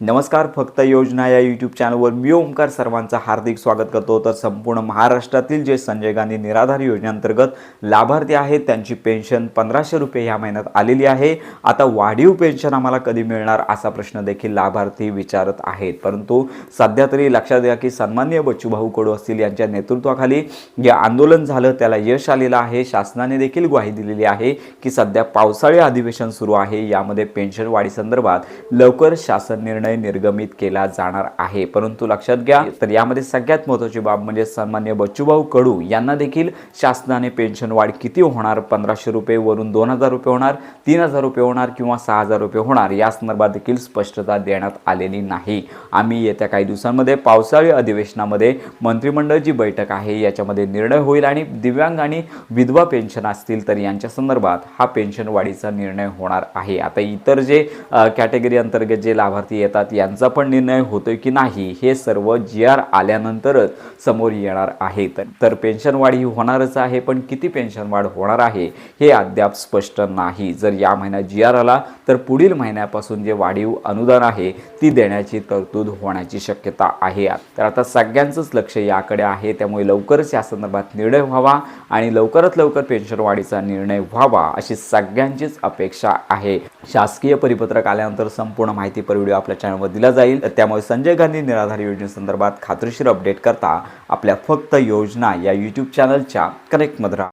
नमस्कार फक्त योजना या यूट्यूब चॅनलवर मी ओंकार सर्वांचं हार्दिक स्वागत करतो. तर संपूर्ण महाराष्ट्रातील जे संजय गांधी निराधार योजनेअंतर्गत लाभार्थी आहेत त्यांची पेन्शन पंधराशे रुपये ह्या महिन्यात आलेली आहे. आता वाढीव पेन्शन आम्हाला कधी मिळणार असा प्रश्न देखील लाभार्थी विचारत आहेत. परंतु सध्या तरी लक्षात घ्या की सन्मान्य बच्चूभाऊ कडू असतील यांच्या नेतृत्वाखाली जे आंदोलन झालं त्याला यश आलेलं आहे. शासनाने देखील ग्वाही दिलेली आहे की सध्या पावसाळी अधिवेशन सुरू आहे. यामध्ये पेन्शन वाढीसंदर्भात लवकर शासन निर्णय निर्गमित केला जाणार आहे. परंतु लक्षात घ्या तर यामध्ये सगळ्यात महत्त्वाची बाब म्हणजे सन्मान्य बच्चूभाऊ कडू यांना देखील शासनाने पेन्शन वाढ किती होणार? पंधराशे रुपये वरून दोन हजार रुपये होणार तीन हजार रुपये होणार किंवा सहा हजार रुपये होणार? या संदर्भात देखील स्पष्टता देण्यात आलेली नाही. आम्ही येत्या काही दिवसांमध्ये पावसाळी अधिवेशनामध्ये मंत्रिमंडळ जी बैठक आहे. याच्यामध्ये निर्णय होईल आणि दिव्यांग आणि विधवा पेन्शन असतील तर यांच्या संदर्भात हा पेन्शन वाढीचा निर्णय होणार आहे. आता इतर जे कॅटेगरी अंतर्गत जे लाभार्थी येतात यांचा पण निर्णय होतोय की नाही हे सर्व जी आर आल्यानंतरच समोर येणार आहे तर तर पेन्शन वाढ ही होणारच आहे पण किती पेन्शन वाढ होणार आहे हे अद्याप स्पष्ट नाही. जर या महिन्यात जी आर आला तर पुढील महिन्यापासून जे वाढीव अनुदान आहे ती देण्याची तरतूद होण्याची शक्यता आहे. तर आता सगळ्यांचंच लक्ष याकडे आहे त्यामुळे लवकरच या संदर्भात निर्णय व्हावा आणि लवकरात लवकर पेन्शन वाढीचा निर्णय व्हावा अशी सगळ्यांचीच अपेक्षा आहे. शासकीय परिपत्रक आल्यानंतर संपूर्ण माहिती पर व्हिडिओ आपल्या चॅनलवर दिला जाईल. त्यामुळे संजय गांधी निराधार योजनेसंदर्भात खात्रीशीर अपडेट करता आपल्या फक्त योजना या यूट्यूब चॅनलच्या कनेक्टमध्ये राहा.